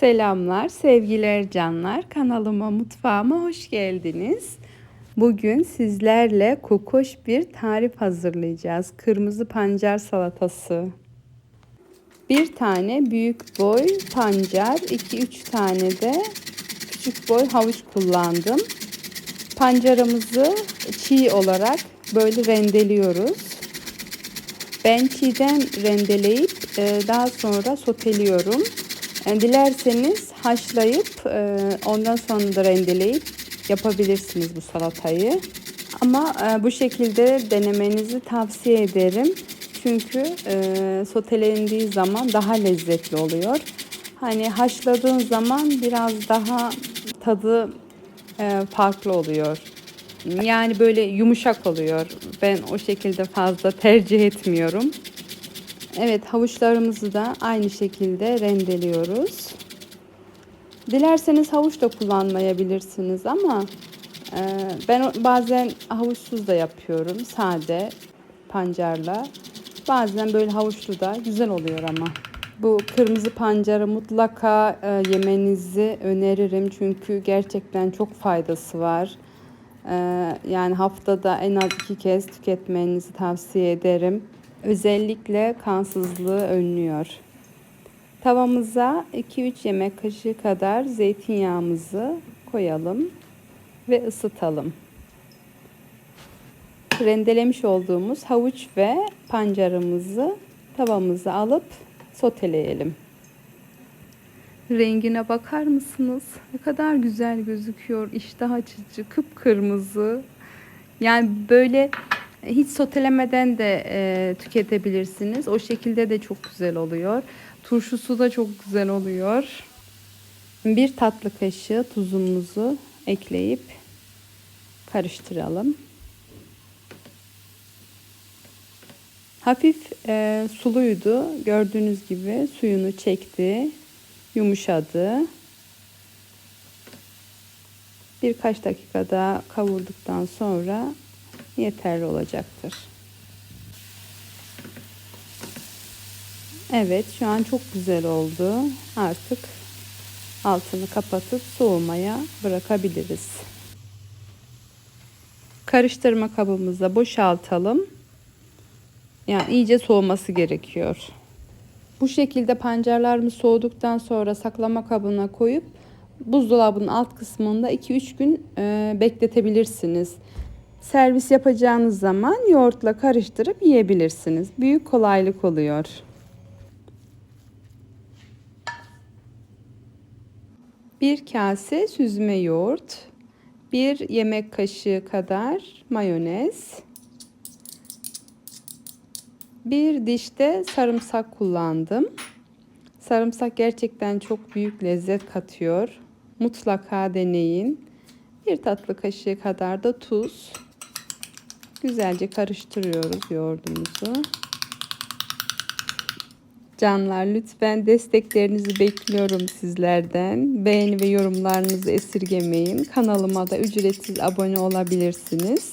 Selamlar, sevgiler canlar. Kanalıma, mutfağıma hoş geldiniz. Bugün sizlerle kokoş bir tarif hazırlayacağız. Kırmızı pancar salatası. Bir tane büyük boy pancar, 2-3 tane de küçük boy havuç kullandım. Pancarımızı çiğ olarak böyle rendeliyoruz. Ben çiğden rendeleyip e, daha sonra soteliyorum. Yani dilerseniz haşlayıp e, ondan sonra da rendeleyip yapabilirsiniz bu salatayı. Ama e, bu şekilde denemenizi tavsiye ederim. Çünkü e, sotelendiği zaman daha lezzetli oluyor. Hani haşladığın zaman biraz daha tadı e, farklı oluyor. Yani böyle yumuşak oluyor. Ben o şekilde fazla tercih etmiyorum. Evet havuçlarımızı da aynı şekilde rendeliyoruz. Dilerseniz havuç da kullanmayabilirsiniz ama e, ben bazen havuçsuz da yapıyorum sade pancarla. Bazen böyle havuçlu da güzel oluyor ama. Bu kırmızı pancarı mutlaka e, yemenizi öneririm çünkü gerçekten çok faydası var. E, yani haftada en az iki kez tüketmenizi tavsiye ederim. Özellikle kansızlığı önlüyor. Tavamıza 2-3 yemek kaşığı kadar zeytinyağımızı koyalım ve ısıtalım. Rendelemiş olduğumuz havuç ve pancarımızı tavamıza alıp soteleyelim. Rengine bakar mısınız? Ne kadar güzel gözüküyor. İştah açıcı, kıpkırmızı. Yani böyle hiç sotelemeden de e, tüketebilirsiniz. O şekilde de çok güzel oluyor. Turşusu da çok güzel oluyor. Bir tatlı kaşığı tuzumuzu ekleyip karıştıralım. Hafif e, suluydu. Gördüğünüz gibi suyunu çekti. Yumuşadı. Birkaç dakika daha kavurduktan sonra yeterli olacaktır. Evet şu an çok güzel oldu. Artık altını kapatıp soğumaya bırakabiliriz. Karıştırma kabımıza boşaltalım. Yani iyice soğuması gerekiyor. Bu şekilde pancarlarımız soğuduktan sonra saklama kabına koyup buzdolabının alt kısmında 2-3 gün bekletebilirsiniz. Servis yapacağınız zaman yoğurtla karıştırıp yiyebilirsiniz. Büyük kolaylık oluyor. Bir kase süzme yoğurt, bir yemek kaşığı kadar mayonez, bir dişte sarımsak kullandım. Sarımsak gerçekten çok büyük lezzet katıyor. Mutlaka deneyin. Bir tatlı kaşığı kadar da tuz. Güzelce karıştırıyoruz yoğurdumuzu. Canlar lütfen desteklerinizi bekliyorum sizlerden. Beğeni ve yorumlarınızı esirgemeyin. Kanalıma da ücretsiz abone olabilirsiniz.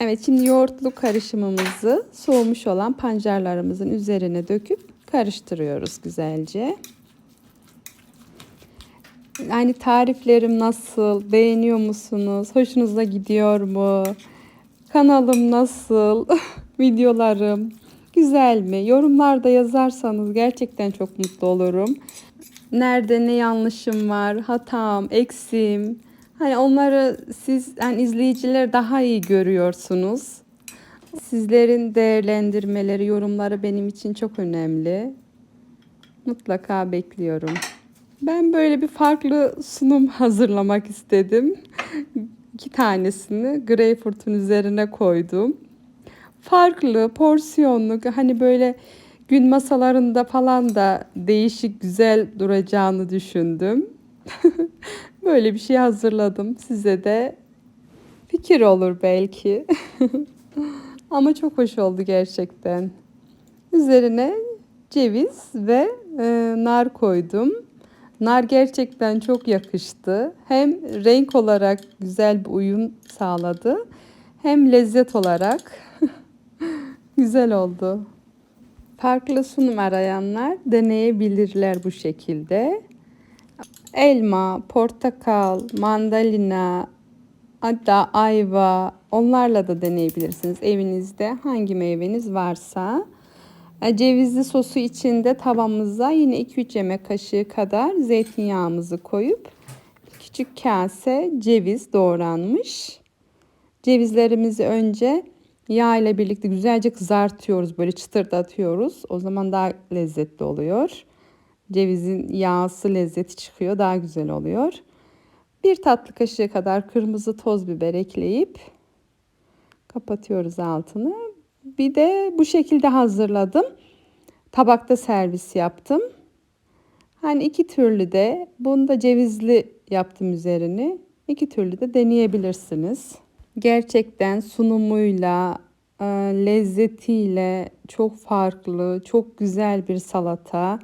Evet şimdi yoğurtlu karışımımızı soğumuş olan pancarlarımızın üzerine döküp karıştırıyoruz güzelce. Yani tariflerim nasıl? Beğeniyor musunuz? Hoşunuza gidiyor mu? Kanalım nasıl? Videolarım güzel mi? Yorumlarda yazarsanız gerçekten çok mutlu olurum. Nerede ne yanlışım var, hatam, eksim. Hani onları siz yani izleyiciler daha iyi görüyorsunuz. Sizlerin değerlendirmeleri, yorumları benim için çok önemli. Mutlaka bekliyorum. Ben böyle bir farklı sunum hazırlamak istedim. İki tanesini greyfurtun üzerine koydum. Farklı, porsiyonlu, hani böyle gün masalarında falan da değişik, güzel duracağını düşündüm. böyle bir şey hazırladım. Size de fikir olur belki. Ama çok hoş oldu gerçekten. Üzerine ceviz ve e, nar koydum. Nar gerçekten çok yakıştı. Hem renk olarak güzel bir uyum sağladı. Hem lezzet olarak güzel oldu. Farklı sunum arayanlar deneyebilirler bu şekilde. Elma, portakal, mandalina, hatta ayva onlarla da deneyebilirsiniz. Evinizde hangi meyveniz varsa. E, Cevizli sosu içinde tavamıza yine 2-3 yemek kaşığı kadar zeytinyağımızı koyup küçük kase ceviz doğranmış. Cevizlerimizi önce yağ ile birlikte güzelce kızartıyoruz. Böyle çıtırdatıyoruz. O zaman daha lezzetli oluyor. Cevizin yağsı lezzeti çıkıyor. Daha güzel oluyor. Bir tatlı kaşığı kadar kırmızı toz biber ekleyip kapatıyoruz altını. Bir de bu şekilde hazırladım. Tabakta servis yaptım. Hani iki türlü de bunu da cevizli yaptım üzerini. İki türlü de deneyebilirsiniz. Gerçekten sunumuyla, e, lezzetiyle çok farklı, çok güzel bir salata.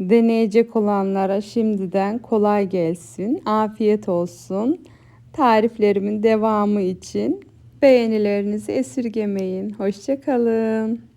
Deneyecek olanlara şimdiden kolay gelsin, afiyet olsun. Tariflerimin devamı için beğenilerinizi esirgemeyin. Hoşçakalın.